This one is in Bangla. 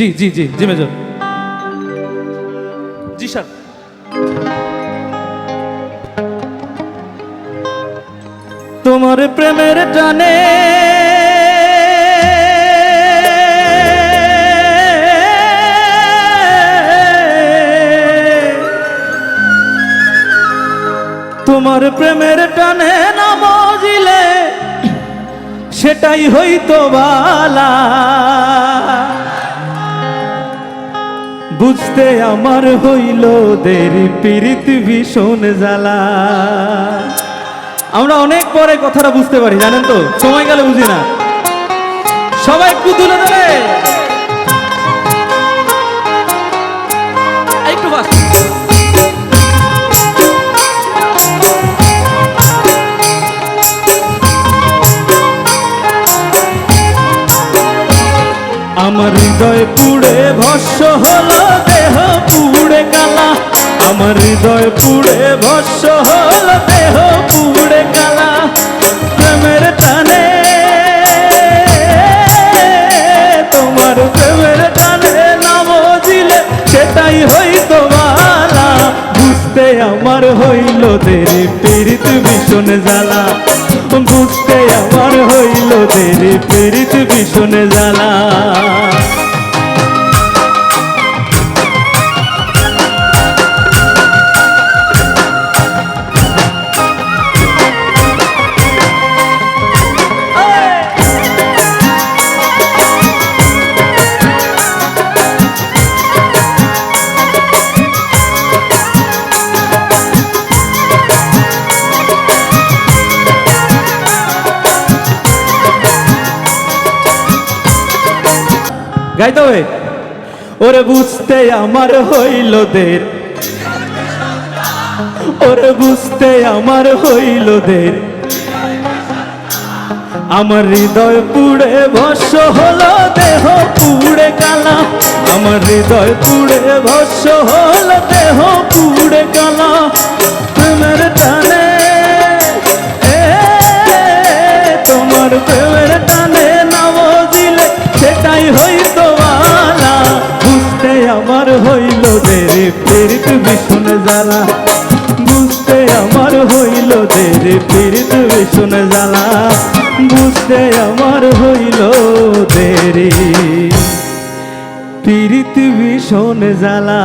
জি জি জি জি মেজর। জি স্যার। তোমার প্রেমের টানে তোমার প্রেমের টানে না মজিলে সেটাই হইতো বালা। বুঝতে আমার হইল দেরি পীড়িত ভীষণ জ্বালা। আমরা অনেক পরে কথাটা বুঝতে পারি, জানেন তো? সময় গেলে বুঝি না। সবাই একটু তুলে ধরে। আমার হৃদয় পুড়ে ভস্য হলো, দেহ পুড়ে কালা। আমার হৃদয় পুড়ে ভস্য হলো, দেহ পুড়ে কালা। প্রেমের টানে, তোমার প্রেমের টানে নাম দিলে সেটাই হইতো বালা। বুঝতে আমার হইল দেরি, পীড়িত ভীষণ জ্বালা। বুঝতে আমার হইল দেরি, পীড়িত ভীষণ জ্বালা। গাইতে হবে। ওরে বুঝতে আমার হইল দের। ওরে বুঝতে আমার হইল দের। আমার হৃদয় পুড়ে ভস্য হলো, দেহ পুড়ে কালা। আমার হৃদয় পুড়ে ভস্য হলো, দেহ পুড়ে কালা। প্রেমের টানে তোমার হইল দেরি পীড়িত ভীষণ জ্বালা। বুঝতে আমার হইল দেরি পীড়িত ভীষণ জ্বালা। বুঝতে আমার হইল দেরে পীড়িত ভীষণ জ্বালা।